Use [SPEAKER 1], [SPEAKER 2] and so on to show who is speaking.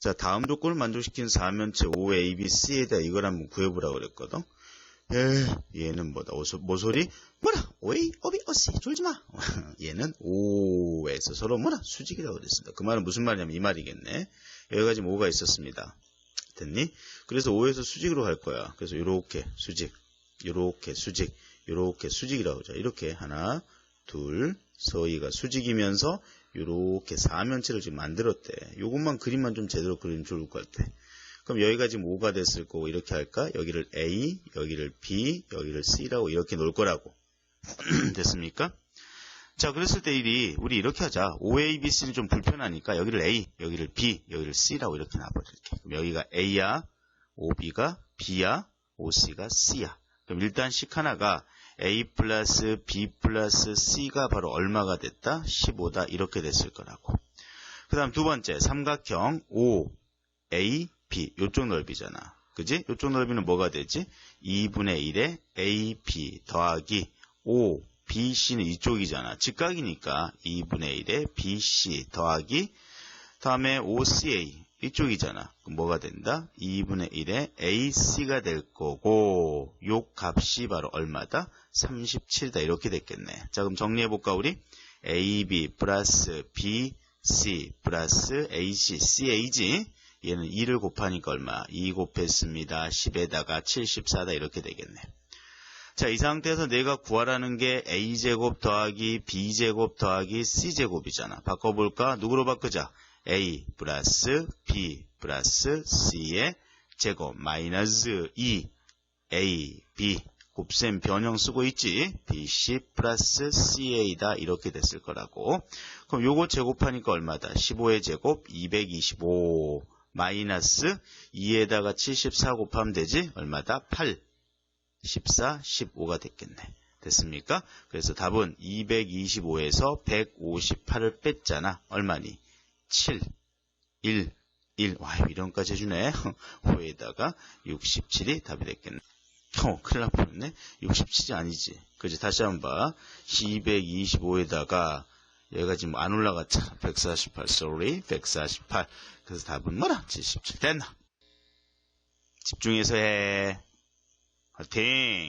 [SPEAKER 1] 자, 다음 조건을 만족시킨 4면체 OABC에 대해 이걸 한번 구해보라고 그랬거든. 에, 얘는 뭐다? 오소, 모소리? 뭐라? 오이, 오비, 어씨, 졸지 마. 얘는 오에서 서로 뭐라? 수직이라고 그랬습니다. 그 말은 무슨 말이냐면 이 말이겠네. 여기가 지금 오가 있었습니다. 됐니? 그래서 오에서 수직으로 갈 거야. 그래서 요렇게 수직, 요렇게 수직, 요렇게 수직이라고 하죠. 이렇게 하나, 둘, 서희가 수직이면서 요렇게 사면체를 지금 만들었대. 요것만 그림만 좀 제대로 그리면 좋을 것 같아. 그럼 여기가 지금 5가 됐을 거고 이렇게 할까? 여기를 A, 여기를 B, 여기를 C라고 이렇게 놓을 거라고. 됐습니까? 자, 그랬을 때 일이 우리 이렇게 하자. OA, B, C는 좀 불편하니까 여기를 A, 여기를 B, 여기를 C라고 이렇게 놔버릴게. 그럼 여기가 A야, OB가 B야, OC가 C야. 그럼 일단씩 하나가 A 플러스 B 플러스 C가 바로 얼마가 됐다? 15다. 이렇게 됐을 거라고. 그 다음 두 번째, 삼각형 O, A, B. 요쪽 넓이잖아. 그지? 요쪽 넓이는 뭐가 되지? 2분의 1에 A, B 더하기 O, B, C는 이쪽이잖아. 직각이니까 2분의 1에 B, C 더하기 다음에 OCA 이쪽이잖아. 뭐가 된다? 2분의 1에 AC가 될 거고 요 값이 바로 얼마다? 37다 이렇게 됐겠네. 자 그럼 정리해볼까 우리? AB 플러스 BC 플러스 AC CAG 얘는 2를 곱하니까 얼마? 2 곱했습니다. 10에다가 74다 이렇게 되겠네. 자, 이 상태에서 내가 구하라는 게 a제곱 더하기 b제곱 더하기 c제곱이잖아. 바꿔볼까? 누구로 바꾸자? A 플러스 b 플러스 c의 제곱 마이너스 2 a, b 곱셈 변형 쓰고 있지? bc 플러스 ca다 이렇게 됐을 거라고. 그럼 요거 제곱하니까 얼마다? 15의 제곱 225 마이너스 2에다가 74 곱하면 되지? 얼마다? 8 14, 15가 됐겠네. 됐습니까? 그래서 답은 225에서 158을 뺐잖아. 얼마니? 7, 1, 1. 와, 이런까지 해주네. 5에다가 67이 답이 됐겠네. 어, 큰일 날 뻔했네. 67이 아니지. 그지? 다시 한번 봐. 225에다가 얘가 지금 안 올라갔잖아. 148, sorry. 148. 그래서 답은 뭐라? 77 됐나? 집중해서 해. 화이팅!